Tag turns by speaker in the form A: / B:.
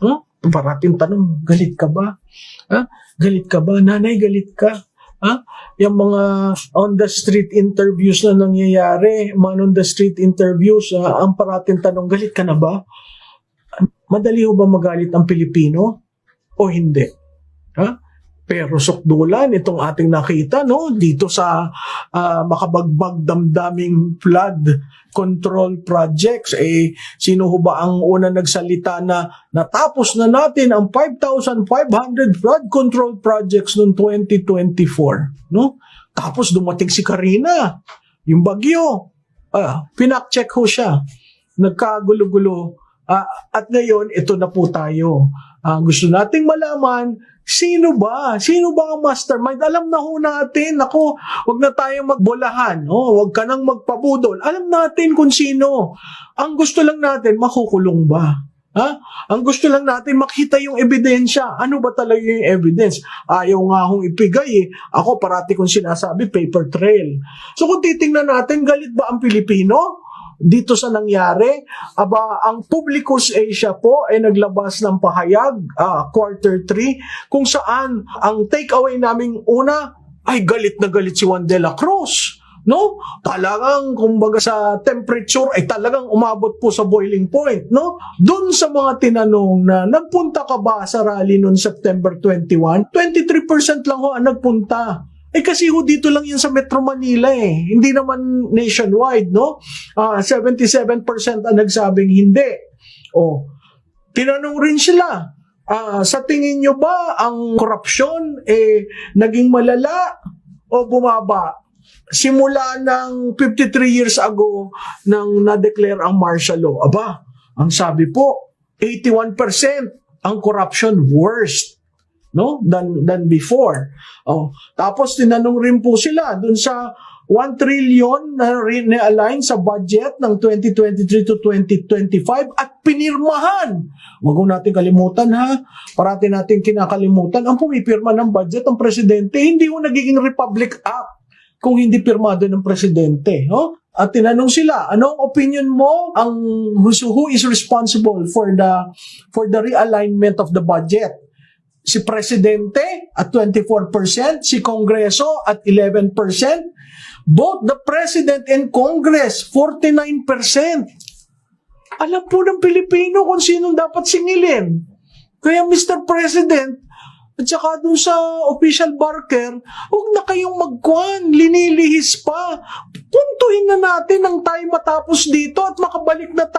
A: Huh? Parating tanong, galit ka ba? Ha? Galit ka ba? Nanay, galit ka? Ha? Yung mga on the street interviews na nangyayari, mga on the street interviews, ah, ang parating tanong, galit ka na ba? Madali ho ba magalit ang Pilipino? O hindi? Ha? Pero sukdulan itong ating nakita no? Dito sa ah, makabagbag damdaming flood control projects eh sino ho ba ang una nagsalita na natapos na natin ang 5,500 flood control projects noong 2024 no? Tapos dumating si Karina yung bagyo. Ah pinak-check ho siya. Nagkagulo-gulo Ah, at ngayon ito na po tayo Ah, gusto nating malaman Sino ba? Sino ba ang mastermind? Alam na ho natin. Ako, wag na tayo magbolahan. Oh, wag ka nang magpabudol. Alam natin kung sino. Ang gusto lang natin, makukulong ba? Ha? Ang gusto lang natin makita yung ebidensya. Ano ba talaga yung evidence? Ayaw nga hong ipigay eh. Ako parati kong sinasabi, paper trail. So kung titingnan natin, galit ba ang Pilipino? Dito sa nangyari, aba ang Publicus Asia po ay naglabas ng pahayag ah, quarter 3 kung saan ang takeaway naming una ay galit na galit si Juan de la Cruz. No? Talagang kumbaga sa temperature ay talagang umabot po sa boiling point, no? Doon sa mga tinanong na nagpunta ka ba sa rally noon September 21, 23% lang ho ang nagpunta. Eh kasi ho dito lang yan sa Metro Manila eh. Hindi naman nationwide, no? Ah, 77% ang nagsabing hindi. O, tinanong rin sila, ah, sa tingin nyo ba ang korupsyon eh naging malala o bumaba? Simula ng 53 years ago nang na-declare ang martial law. Aba, ang sabi po, 81% ang corruption worst no than than before. Oh, tapos tinanong rin po sila dun sa 1 trillion na re-align sa budget ng 2023 to 2025 at pinirmahan. Huwag natin kalimutan ha. Parati natin kinakalimutan ang pumipirma ng budget ng presidente. Hindi ho nagiging Republic Act kung hindi pirmado ng presidente. No? At tinanong sila, anong opinion mo ang who is responsible for the for the realignment of the budget? Si Presidente at 24%, si Kongreso at 11%, both the President and Congress, 49%. Alam po ng Pilipino kung sinong dapat singilin. Kaya Mr. President, at saka dun sa official barker, huwag na kayong magkwan, linilihis pa. Puntuhin na natin ang tayo matapos dito at makabalik na tayo